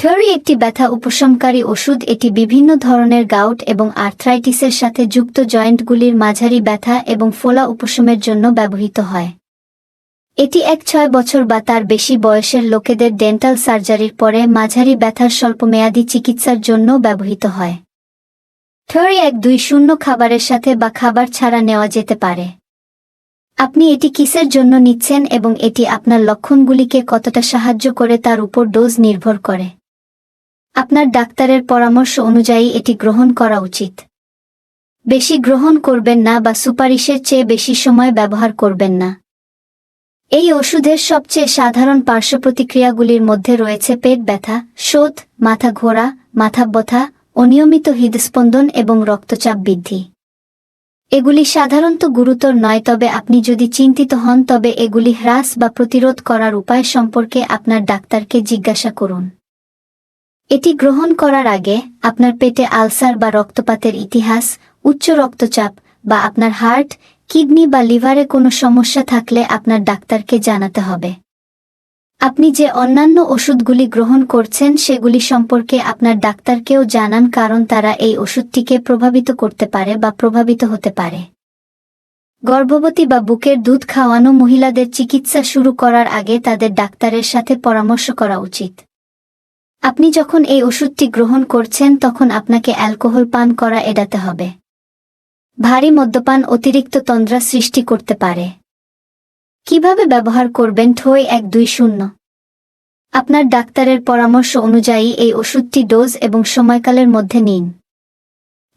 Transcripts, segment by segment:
Theory একটি ব্যথা উপশমকারী ওষুধ, এটি বিভিন্ন ধরনের গাউট এবং আর্থ্রাইটিসের সাথে যুক্ত জয়েন্টগুলির মাঝারি ব্যথা এবং ফোলা উপশমের জন্য ব্যবহৃত হয়। এটি এক ছয় বছর বা তার বেশি বয়সের লোকেদের ডেন্টাল সার্জারির পরে মাঝারি ব্যথার স্বল্পমেয়াদী চিকিৎসার জন্য ব্যবহৃত হয়। থিওরি এক দুই শূন্য খাবারের সাথে বা খাবার ছাড়া নেওয়া যেতে পারে। আপনি এটি কিসের জন্য নিচ্ছেন এবং এটি আপনার লক্ষণগুলিকে কতটা সাহায্য করে তার উপর ডোজ নির্ভর করে। আপনার ডাক্তারের পরামর্শ অনুযায়ী এটি গ্রহণ করা উচিত। বেশি গ্রহণ করবেন না বা সুপারিশের চেয়ে বেশি সময় ব্যবহার করবেন না। এই ওষুধের সবচেয়ে সাধারণ পার্শ্ব প্রতিক্রিয়াগুলির মধ্যে রয়েছে পেট ব্যথা শোধ মাথা ঘোরা, মাথা ব্যথা অনিয়মিত হৃদস্পন্দন এবং রক্তচাপ বৃদ্ধি। এগুলি সাধারণত গুরুতর নয়, তবে আপনি যদি চিন্তিত হন, তবে এগুলি হ্রাস বা প্রতিরোধ করার উপায় সম্পর্কে আপনার ডাক্তারকে জিজ্ঞাসা করুন। এটি গ্রহণ করার আগে আপনার পেটে আলসার বা রক্তপাতের ইতিহাস, উচ্চ রক্তচাপ বা আপনার হার্ট, কিডনি বা লিভারে কোনো সমস্যা থাকলে আপনার ডাক্তারকে জানাতে হবে। আপনি যে অন্যান্য ওষুধগুলি গ্রহণ করছেন সেগুলি সম্পর্কে আপনার ডাক্তারকেও জানান কারণ তারা এই ওষুধটিকে প্রভাবিত করতে পারে বা প্রভাবিত হতে পারে। গর্ভবতী বা বুকের দুধ খাওয়ানো মহিলাদের চিকিৎসা শুরু করার আগে তাদের ডাক্তারের সাথে পরামর্শ করা উচিত। আপনি যখন এই ওষুধটি গ্রহণ করছেন, তখন আপনাকে অ্যালকোহল পান করা এড়াতে হবে। ভারী মদ্যপান অতিরিক্ত তন্দ্রা সৃষ্টি করতে পারে। কীভাবে ব্যবহার করবেন? ঠই এক দুই শূন্য। আপনার ডাক্তারের পরামর্শ অনুযায়ী এই ওষুধটি ডোজ এবং সময়কালের মধ্যে নিন।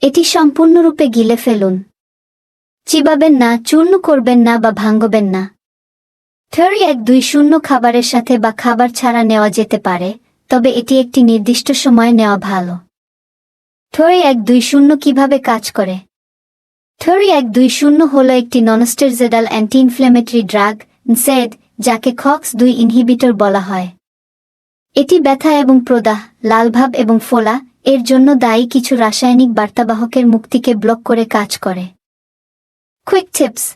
এটি সম্পূর্ণরূপে গিলে ফেলুন। চিবাবেন না, চূর্ণ করবেন না বা ভাঙ্গবেন না। থিওরি এক দুই শূন্য খাবারের সাথে বা খাবার ছাড়া নেওয়া যেতে পারে। তবে এটি একটি নির্দিষ্ট সময় নেওয়া ভালো। থিওরি এক দুই শূন্য কীভাবে কাজ করে? থিওরি এক দুই শূন্য হল একটি ননস্টেরজেডাল অ্যান্টি ইনফ্লেমেটরি ড্রাগ সেড যাকে খক্স দুই ইনহিবিটর বলা হয়। এটি ব্যথা এবং প্রদাহ লালভাব এবং ফোলা, এর জন্য দায়ী কিছু রাসায়নিক বার্তাবাহকের মুক্তিকে ব্লক করে কাজ করে। Quick tips.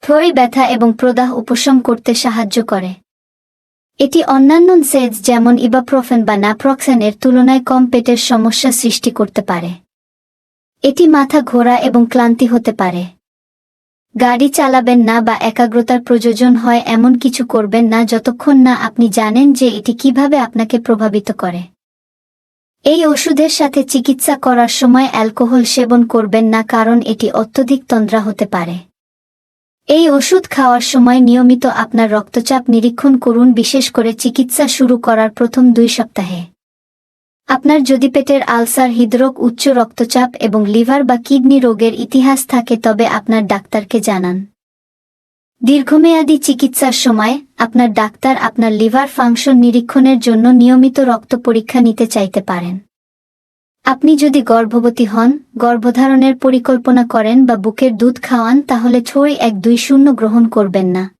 থ্রোই ব্যথা এবং প্রদাহ উপশম করতে সাহায্য করে। এটি অন্যান্য সেজ যেমন ইবাপ্রোফেন বা ন্যাপ্রক্সেনের তুলনায় কম পেটের সমস্যা সৃষ্টি করতে পারে। এটি মাথা ঘোরা এবং ক্লান্তি হতে পারে। গাড়ি চালাবেন না বা একাগ্রতার প্রয়োজন হয় এমন কিছু করবেন না যতক্ষণ না আপনি জানেন যে এটি কীভাবে আপনাকে প্রভাবিত করে। এই ওষুধের সাথে চিকিৎসা করার সময় অ্যালকোহল সেবন করবেন না কারণ এটি অত্যধিক তন্দ্রা হতে পারে। এই ওষুধ খাওয়ার সময় নিয়মিত আপনার রক্তচাপ নিরীক্ষণ করুন, বিশেষ করে চিকিৎসা শুরু করার প্রথম দুই সপ্তাহে। আপনার যদি পেটের আলসার, হৃদরোগ, উচ্চ রক্তচাপ এবং লিভার বা কিডনি রোগের ইতিহাস থাকে, তবে আপনার ডাক্তারকে জানান। দীর্ঘমেয়াদী চিকিৎসার সময় আপনার ডাক্তার আপনার লিভার ফাংশন নিরীক্ষণের জন্য নিয়মিত রক্ত পরীক্ষা নিতে চাইতে পারেন। আপনি যদি গর্ভবতী হন, গর্ভধারণের পরিকল্পনা করেন বা বুকের দুধ খাওয়ান, তাহলে ছড়ি এক দুই শূন্য গ্রহণ করবেন না।